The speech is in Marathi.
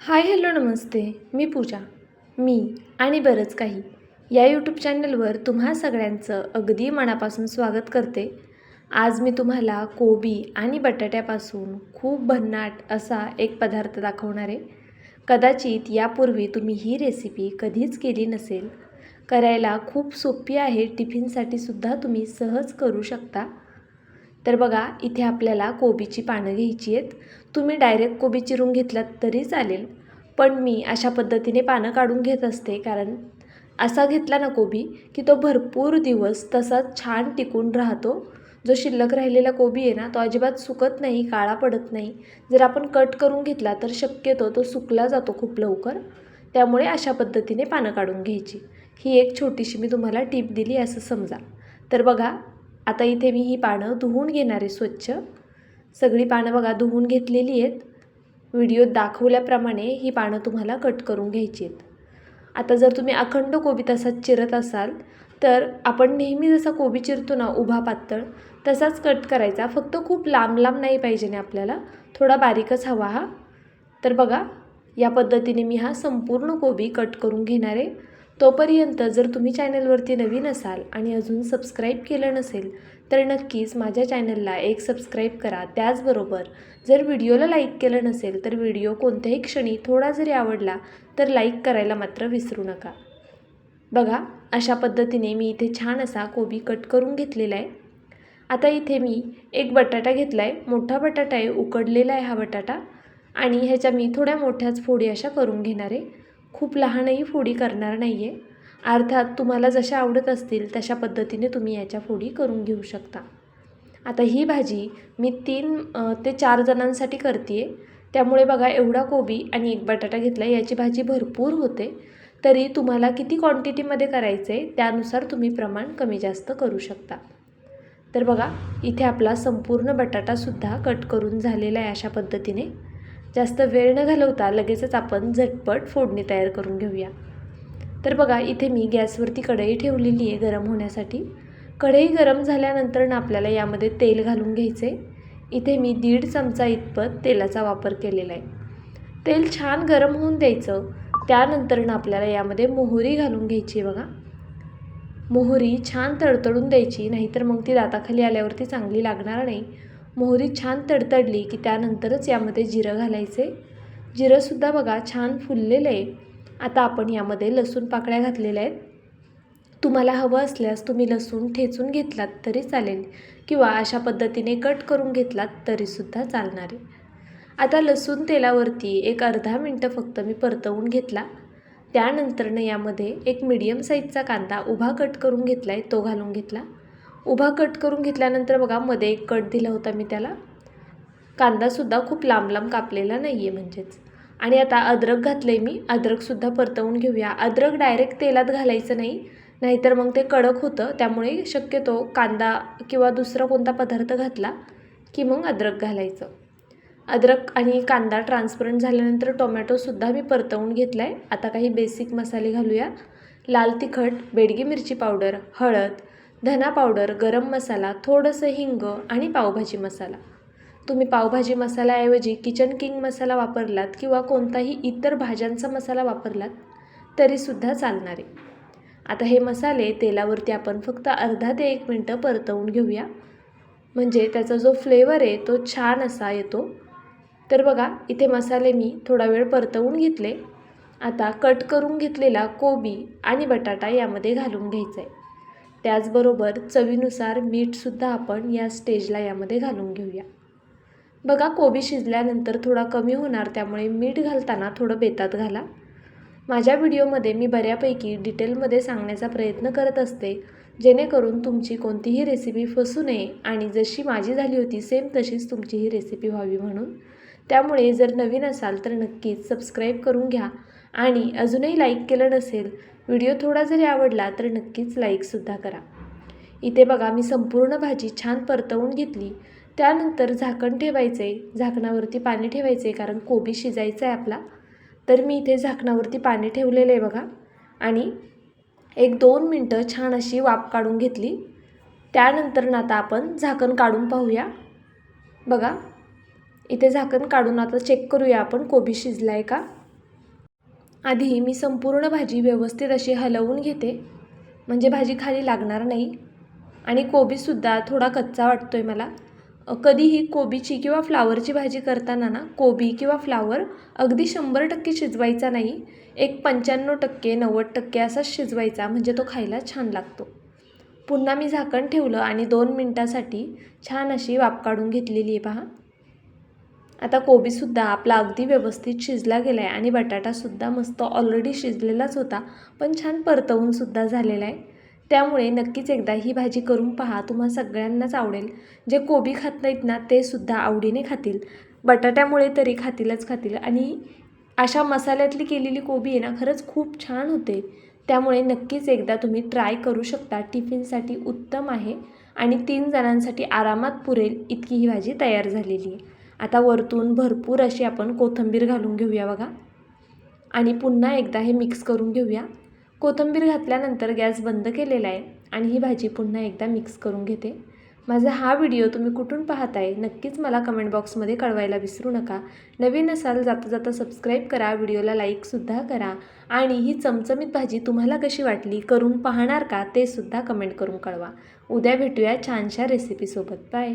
हाय हॅलो नमस्ते मी पूजा. मी आणि बरंच काही या यूट्यूब चॅनलवर तुम्हा सगळ्यांचं अगदी मनापासून स्वागत करते. आज मी तुम्हाला कोबी आणि बटाट्यापासून खूप भन्नाट असा एक पदार्थ दाखवणार आहे. कदाचित यापूर्वी तुम्ही ही रेसिपी कधीच केली नसेल. करायला खूप सोपी आहे टिफिनसाठी सुद्धा तुम्ही सहज करू शकता. तर बघा इथे आपल्याला कोबीची पानं घ्यायची आहेत. तुम्ही डायरेक्ट कोबी चिरून घेतलात तरी चालेल. पण मी अशा पद्धतीने पानं काढून घेत असते कारण असा घेतला ना कोबी की तो भरपूर दिवस तसाच छान टिकून राहतो. जो शिल्लक राहिलेला कोबी आहे ना तो अजिबात सुकत नाही काळा पडत नाही. जर आपण कट करून घेतला तर शक्यतो तो सुकला जातो खूप लवकर. त्यामुळे अशा पद्धतीने पानं काढून घ्यायची. ही एक छोटीशी मी तुम्हाला टीप दिली असं समजा. तर बघा आता इथे मी ही पानं धुवून घेणार आहे स्वच्छ. सगळी पानं बघा धुवून घेतलेली आहेत. व्हिडिओत दाखवल्याप्रमाणे ही पानं तुम्हाला कट करून घ्यायची आहेत. आता जर तुम्ही अखंड कोबी तसा चिरत असाल तर आपण नेहमी जसा कोबी चिरतो ना उभा पातळ तसाच कट करायचा. फक्त खूप लांब लांब नाही पाहिजे ना आपल्याला. थोडा बारीकच हवा हा. तर बघा या पद्धतीने मी हा संपूर्ण कोबी कट करून घेणार आहे. तोपर्यंत जर तुम्ही चॅनलवरती नवीन असाल आणि अजून सबस्क्राईब केलं नसेल तर नक्कीच माझ्या चॅनलला एक सबस्क्राईब करा. त्याचबरोबर जर व्हिडिओला लाईक केलं नसेल तर व्हिडिओ कोणत्याही क्षणी थोडा जरी आवडला तर लाईक करायला मात्र विसरू नका. बघा अशा पद्धतीने मी इथे छान असा कोबी कट करून घेतलेला आहे. आता इथे मी एक बटाटा घेतला आहे मोठा बटाटा आहे उकडलेला आहे हा बटाटा. आणि ह्याच्या मी थोड्या मोठ्याच फोडी अशा करून घेणार आहे. खूप लहानही फोडी करणार नाही आहे अर्थात तुम्हाला जशा आवडत असतील तशा पद्धतीने तुम्ही याच्या फोडी करून घेऊ शकता. आता ही भाजी मी तीन ते चार जणांसाठी करते आहे त्यामुळे बघा एवढा कोबी आणि एक बटाटा घेतला याची भाजी भरपूर होते. तरी तुम्हाला किती क्वांटिटीमध्ये करायचं आहे त्यानुसार तुम्ही प्रमाण कमी जास्त करू शकता. तर बघा इथे आपला संपूर्ण बटाटासुद्धा कट करून झालेला आहे अशा पद्धतीने. जास्त वेळ न घालवता लगेचच आपण झटपट फोडणी तयार करून घेऊया. तर बघा इथे मी गॅसवरती कढई ठेवलेली आहे गरम होण्यासाठी. कढई गरम झाल्यानंतर आपल्याला यामध्ये तेल घालून घ्यायचे. इथे मी दीड चमचा इतपत तेलाचा वापर केलेला आहे. तेल छान गरम होऊन द्यायचं. त्यानंतरनं आपल्याला यामध्ये मोहरी घालून घ्यायची आहे बघा. मोहरी छान तडतडून द्यायची नाहीतर मग ती दाताखाली आल्यावरती चांगली लागणार नाही. मोहरी छान तडतडली की त्यानंतरच यामध्ये जिरं घालायचे. जिरंसुद्धा बघा छान फुललेलं आहे. आता आपण यामध्ये लसूण पाकळ्या घातलेल्या आहेत. तुम्हाला हवं असल्यास तुम्ही लसूण ठेचून घेतलात तरी चालेल किंवा अशा पद्धतीने कट करून घेतलात तरीसुद्धा चालणार आहे. आता लसूण तेलावरती एक अर्धा मिनटं फक्त मी परतवून घेतला. त्यानंतरनं यामध्ये एक मीडियम साईजचा कांदा उभा कट करून घेतला आहे तो घालून घेतला. उभा कट करून घेतल्यानंतर बघा मध्ये एक कट दिला होता मी त्याला. कांदासुद्धा खूप लांब लांब कापलेला नाही आहे म्हणजेच. आणि आता अद्रक घातलं आहे मी. अद्रकसुद्धा परतवून घेऊया. अद्रक डायरेक्ट तेलात घालायचं नाही. नाहीतर मग ते कडक होतं. त्यामुळे शक्यतो कांदा किंवा दुसरा कोणता पदार्थ घातला की मग अद्रक घालायचं. अद्रक आणि कांदा ट्रान्सपरंट झाल्यानंतर टोमॅटोसुद्धा मी परतवून घेतला आहे आता काही बेसिक मसाले घालूया. लाल तिखट बेडगी मिरची पावडर हळद धना पावडर गरम मसाला थोडंसं हिंग आणि पावभाजी मसाला. तुम्ही पावभाजी मसाल्याऐवजी किचन किंग मसाला वापरलात किंवा कोणताही इतर भाज्यांचा मसाला वापरलात तरीसुद्धा चालणार. आहे आता हे मसाले तेलावरती आपण फक्त अर्धा ते एक मिनटं परतवून घेऊया. म्हणजे त्याचा जो फ्लेवर आहे तो छान असा येतो. तर बघा इथे मसाले मी थोडा वेळ परतवून घेतले. आता कट करून घेतलेला कोबी आणि बटाटा यामध्ये घालून घ्यायचा आहे त्याचबरोबर चवीनुसार मीठसुद्धा आपण या स्टेजला यामध्ये घालून घेऊया. बघा कोबी शिजल्यानंतर थोडा कमी होणार त्यामुळे मीठ घालताना थोडं बेतात घाला. माझ्या व्हिडिओमध्ये मी बऱ्यापैकी डिटेलमध्ये सांगण्याचा प्रयत्न करत असते जेणेकरून तुमची कोणतीही रेसिपी फसू नये आणि जशी माझी झाली होती सेम तशीच तुमची ही रेसिपी व्हावी म्हणून. त्यामुळे जर नवीन असाल तर नक्कीच सबस्क्राईब करून घ्या. आणि अजूनही लाईक केलं नसेल व्हिडिओ थोडा जरी आवडला तर नक्कीच लाईकसुद्धा करा. इथे बघा मी संपूर्ण भाजी छान परतवून घेतली. त्यानंतर झाकण ठेवायचं आहे झाकणावरती पाणी ठेवायचे कारण कोबी शिजायचा आहे आपला. तर मी इथे झाकणावरती पाणी ठेवलेलं आहे बघा. आणि एक दोन मिनटं छान अशी वाफ काढून घेतली. त्यानंतर ना आता आपण झाकण काढून पाहूया. बघा इथे झाकण काढून आता चेक करूया आपण कोबी शिजला आहे का? आधी मी संपूर्ण भाजी व्यवस्थित अशी हलवून घेते. म्हणजे भाजी खाली लागणार नाही. आणि कोबीसुद्धा थोडा कच्चा वाटतो आहे मला कधीही कोबीची किंवा फ्लावरची भाजी करताना ना कोबी किंवा फ्लावर अगदी शंभर टक्के शिजवायचा नाही. एक पंच्याण्णव टक्के नव्वद टक्के असाच शिजवायचा म्हणजे तो खायला छान लागतो. पुन्हा मी झाकण ठेवलं आणि दोन मिनटासाठी छान अशी वाफ काढून घेतलेली आहे पहा. आता कोबीसुद्धा आपला अगदी व्यवस्थित शिजला गेला आहे आणि बटाटासुद्धा मस्त ऑलरेडी शिजलेलाच होता पण छान परतवूनसुद्धा झालेला आहे. त्यामुळे नक्कीच एकदा ही भाजी करून पहा तुम्हा सगळ्यांनाच आवडेल. जे कोबी खात नाहीत ना ते सुद्धा आवडीने खातील. बटाट्यामुळे तरी खातीलच खातील. आणि अशा मसाल्यातली केलेली कोबी आहे ना खरंच खूप छान होते. त्यामुळे नक्कीच एकदा तुम्ही ट्राय करू शकता. टिफिनसाठी उत्तम आहे. आणि तीन जणांसाठी आरामात पुरेल इतकी ही भाजी तयार झालेली आहे. आता वरतून भरपूर अशी आपण कोथिंबीर घालून घेऊया बघा. आणि पुन्हा एकदा हे मिक्स करून घेऊया. कोथिंबीर घातल्यानंतर गॅस बंद केलेला आहे आणि ही भाजी पुन्हा एकदा मिक्स करून घेते. माझा हा व्हिडिओ तुम्ही कुठून पाहताय नक्कीच मला कमेंट बॉक्समध्ये कळवायला विसरू नका. नवीन असाल जाता जाता सबस्क्राईब करा व्हिडिओला लाईकसुद्धा करा. आणि ही चमचमीत भाजी तुम्हाला कशी वाटली करून पाहणार का ते सुद्धा कमेंट करून कळवा. उद्या भेटूया छानशा रेसिपीसोबत बाय